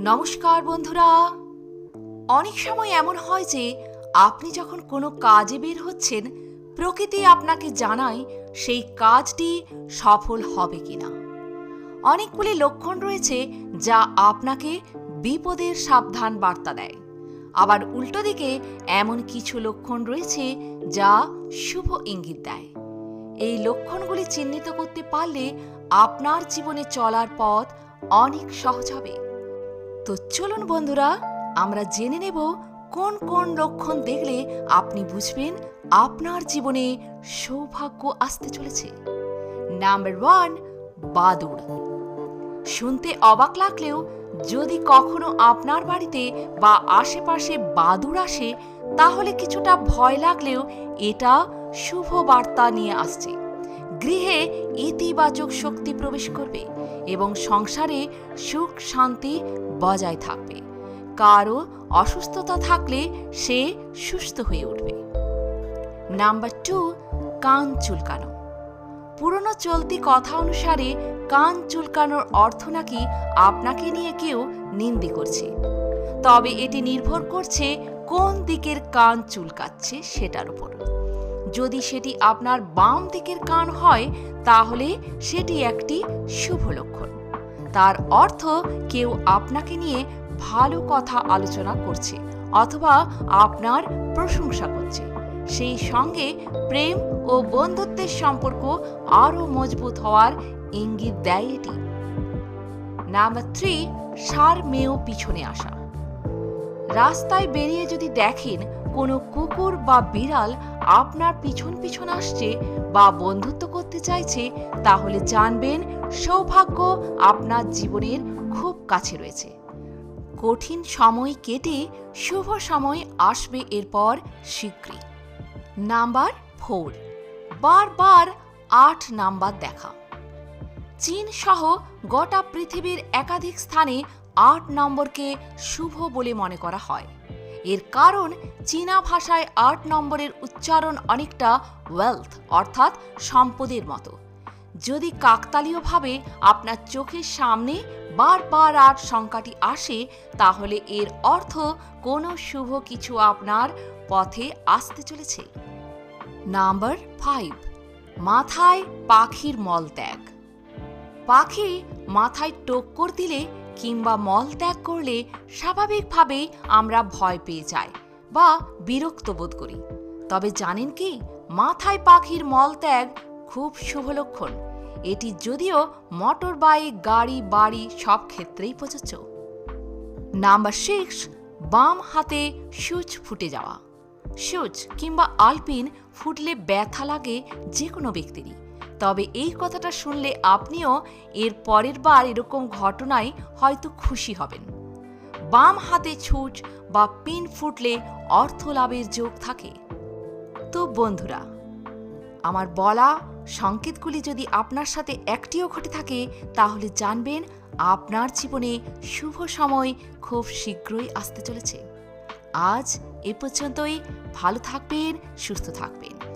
নমস্কার বন্ধুরা। অনেক সময় এমন হয় যে আপনি যখন কোনো কাজে বের হচ্ছেন, প্রকৃতি আপনাকে জানায় সেই কাজটি সফল হবে কিনা। অনেকগুলি লক্ষণ রয়েছে যা আপনাকে বিপদের সাবধান বার্তা দেয়। আবার উল্টো দিকে এমন কিছু লক্ষণ রয়েছে যা শুভ ইঙ্গিত দেয়। এই লক্ষণগুলি চিহ্নিত করতে পারলে আপনার জীবনে চলার পথ অনেক সহজ হবে। তো চলুন বন্ধুরা, আমরা জেনে নেব কোন কোন লক্ষণ দেখলে আপনি বুঝবেন আপনার জীবনে সৌভাগ্য আসতে চলেছে। নাম্বার ওয়ান, বাদুড়। শুনতে অবাক লাগলেও যদি কখনো আপনার বাড়িতে বা আশেপাশে বাদুড় আসে, তাহলে কিছুটা ভয় লাগলেও এটা শুভ বার্তা নিয়ে আসছে। গৃহে ইতিবাচক শক্তি প্রবেশ করবে এবং সংসারে সুখ শান্তি বজায় থাকবে। কারও অসুস্থতা থাকলে সে সুস্থ হয়ে উঠবে। নাম্বার টু কান চুলকানো। পুরনো চলতি কথা অনুসারে কান চুলকানোর অর্থ নাকি আপনাকে নিয়ে কেউ নিন্দি করছে। তবে এটি নির্ভর করছে কোন দিকের কান চুলকাচ্ছে সেটার উপর। যদি সেটি আপনার বাম দিকের কান হয়, তাহলে সেটি একটি শুভ লক্ষণ। তার অর্থ কেউ আপনাকে নিয়ে ভালো কথা আলোচনা করছে অথবা আপনার প্রশংসা করছে। সেই সঙ্গে প্রেম ও বন্ধুত্বের সম্পর্ক আরও মজবুত হওয়ার ইঙ্গিত দেয় এটি। নাম্বার থ্রি সার মেয়েও পিছনে আসা। রাস্তায় বেরিয়ে যদি দেখেন কোনো কুকুর বা বিড়াল আপনার পিছন পিছন আসছে বা বন্ধুত্ব করতে চাইছে, তাহলে জানবেন সৌভাগ্য আপনার জীবনের খুব কাছে রয়েছে। কঠিন সময় কেটে শুভ সময় আসবে এরপর শীঘ্রই। নাম্বার ফোর, বারবার আট নাম্বার দেখা। চীন সহ গোটা পৃথিবীর একাধিক স্থানে আট নম্বরকে শুভ বলে মনে করা হয়। এর কারণ চীনা ভাষায় আট নম্বরের উচ্চারণ অনেকটা ওয়েলথ অর্থাৎ সম্পদের মতো। যদি কাকতালীয়ভাবে আপনার চোখের সামনে বারবার আট সংখ্যাটি আসে, তাহলে এর অর্থ কোনো শুভ কিছু আপনার পথে আসতে চলেছে। নাম্বার ফাইভ মাথায় পাখির মলত্যাগ পাখি মাথায় টক্কর দিলে কিংবা মল ত্যাগ করলে স্বাভাবিকভাবেই আমরা ভয় পেয়ে যাই বা বিরক্ত বোধ করি। তবে জানেন কি? মাথায় পাখির মল ত্যাগ খুব শুভ লক্ষণ। এটি যদিও মোটর বাইক, গাড়ি, বাড়ি সব ক্ষেত্রেই প্রযোজ্য। নাম্বার সিক্স, বাম হাতে সুচ ফুটে যাওয়া। সুচ কিংবা আলপিন ফুটলে ব্যথা লাগে যে কোনো ব্যক্তিরই। তবে এই কথাটা শুনলে আপনিও এর পরের বার এরকম ঘটনায় হয়তো খুশি হবেন। বাম হাতে ছুঁচ বা পিন ফুটলে অর্থ লাভের যোগ থাকে। তো বন্ধুরা, আমার বলা সংকেতগুলি যদি আপনার সাথে একটিও ঘটে থাকে, তাহলে জানবেন আপনার জীবনে শুভ সময় খুব শীঘ্রই আসতে চলেছে। আজ এ পর্যন্তই। ভালো থাকবেন, সুস্থ থাকবেন।